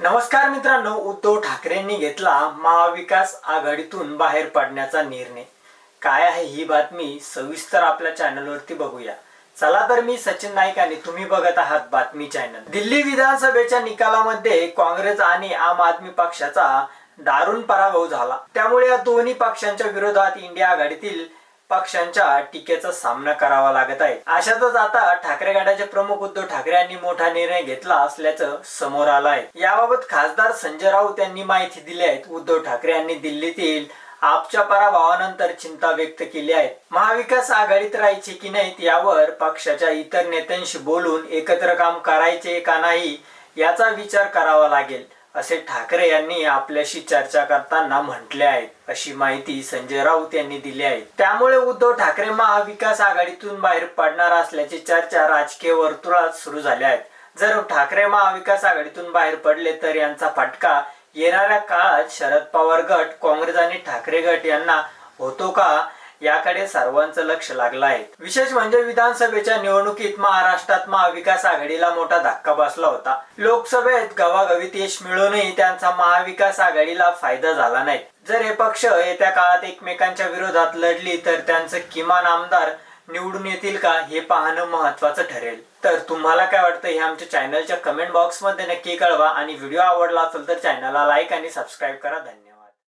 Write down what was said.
नमस्कार मित्रांनो उद्धव ठाकरेंनी घेतला महाविकास आघाडीतून बाहेर पडण्याचा निर्णय. काय आहे ही बातमी सविस्तर आपल्या चॅनलवरती बघूया. चला तर मी सचिन नाईक आणि तुम्ही बघत आहात बातमी चॅनल. दिल्ली विधानसभेच्या निकालामध्ये काँग्रेस आणि आम आदमी पक्षाचा दारुण पराभव झाला. त्यामुळे या दोन्ही पक्षांच्या विरोधात इंडिया आघाडीतील पक्षांच्या टीकेचा सामना करावा लागत आहे. अशातच आता ठाकरे गटाचे प्रमुख उद्धव ठाकरे यांनी मोठा निर्णय घेतला असल्याचं समोर आलं आहे. याबाबत खासदार संजय राऊत यांनी माहिती दिली आहे. उद्धव ठाकरे यांनी दिल्लीतील आपच्या पराभवानंतर चिंता व्यक्त केली आहे. महाविकास आघाडीत राहायचे की नाहीत यावर पक्षाच्या इतर नेत्यांशी बोलून एकत्र काम करायचे का नाही याचा विचार करावा लागेल. असे ठाकरे यांनी आपल्याशी चर्चा करताना म्हटले आहे अशी माहिती संजय राऊत यांनी दिली आहे. त्यामुळे उद्धव ठाकरे महाविकास आघाडीतून बाहेर पडणार असल्याची चर्चा राजकीय वर्तुळात सुरू झाल्या आहेत जर ठाकरे महाविकास आघाडीतून बाहेर पडले तर यांचा फटका येणाऱ्या काळात शरद पवार गट काँग्रेस आणि ठाकरे गट यांना होतो का? याकडे सर्वांचं लक्ष लागलं आहे. विशेष म्हणजे विधानसभेच्या निवडणुकीत महाराष्ट्रात महाविकास आघाडीला मोठा धक्का बसला होता. लोकसभेत गवागवीत यश मिळूनही त्यांचा महाविकास आघाडीला फायदा झाला नाही. जर हे पक्ष येत्या काळात एकमेकांच्या विरोधात लढली तर त्यांचं किमान आमदार निवडून येतील का हे पाहणं महत्वाचं ठरेल. तर तुम्हाला काय वाटतं हे आमच्या चॅनलच्या कमेंट बॉक्समध्ये नक्की कळवा आणि व्हिडिओ आवडला असेल तर चॅनलला लाईक आणि सबस्क्राईब करा. धन्यवाद.